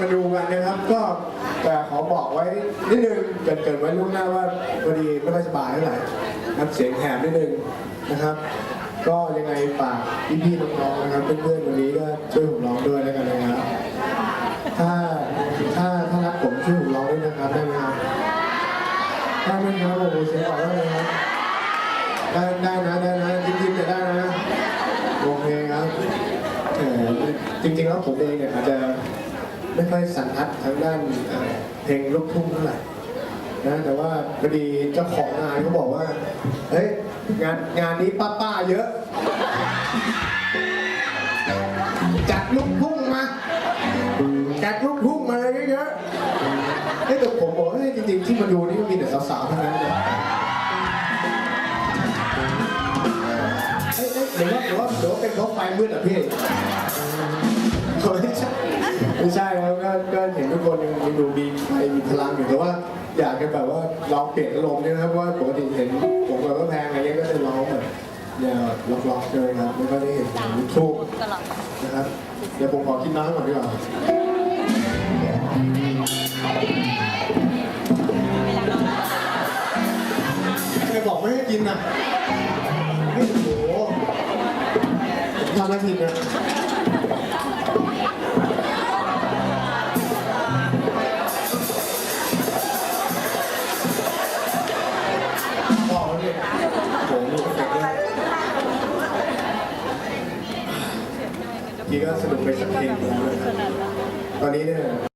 มาดูกันนะครับ ก็แต่ขอบอกไว้นิดนึงเกิดเกิดไว้ล่วงหน้าว่าพอดีไม่ค่อยสบายเท่าไหร่น้ำเสียงแหบนิดนึงนะครับ ก็ยังไงฝากพี่ๆน้องๆนะครับเพื่อนๆวันนี้ก็ช่วยผมร้องด้วยแล้วกันนะครับถ้าถ้าถ้ารักผมช่วยผมร้องด้วยนะครับได้ไหมครับได้ไหมครับโอ้โหเสียงออกแล้วเลยครับได้ได้นะได้นะยิ้มๆจะได้นะโอเคครับจริงๆแล้วผมเองเนี่ยอาจจะ ไม่ค่อยสันทัดทางด้านเอ่อเพลงลูกทุ่งเท่าไหร่นะแต่ว่าพอดีเจ้าของงานเขาบอกว่า เฮ้ยงานงานนี้ป้าๆเยอะ จัดลูกทุ่งมา จัดลูกทุ่งมาเลยเยอะๆเฮ้ยแต่ผมบอกว่าเฮ้ยจริงๆที่มาดูนี่ก็มีแต่สาวๆทั้งนั้นเลยเอ้ยเอ้ยหรือว่าหรือว่าหรือว่าเป็นเพราะไฟมืดอะพี่ไม่ใช่ ไม่ใช่ครับก็ก็เห็นทุกคนยังยังดูมีไฟมีพลังอยู่แต่ว่า อยากจะแบบว่าลองเปลี่ยนอารมณ์ด้วยนะครับเพราะว่าปกติเห็นผมกับพระแพงอะไรเงี้ยก็จะร้องแบบแนวล็อกๆใช่ไหมครับไม่ค่อยได้เห็นลูกทุ่งนะครับเดี๋ยวผมขอกินน้ำก่อนดีกว่าใครบอกไม่ให้กินอะโอ้โหทำอะไรผิดเนี่ยบอก ทีก็สนุกไปสักเพลงหนึ่งนะครับตอนนี้เนี่ย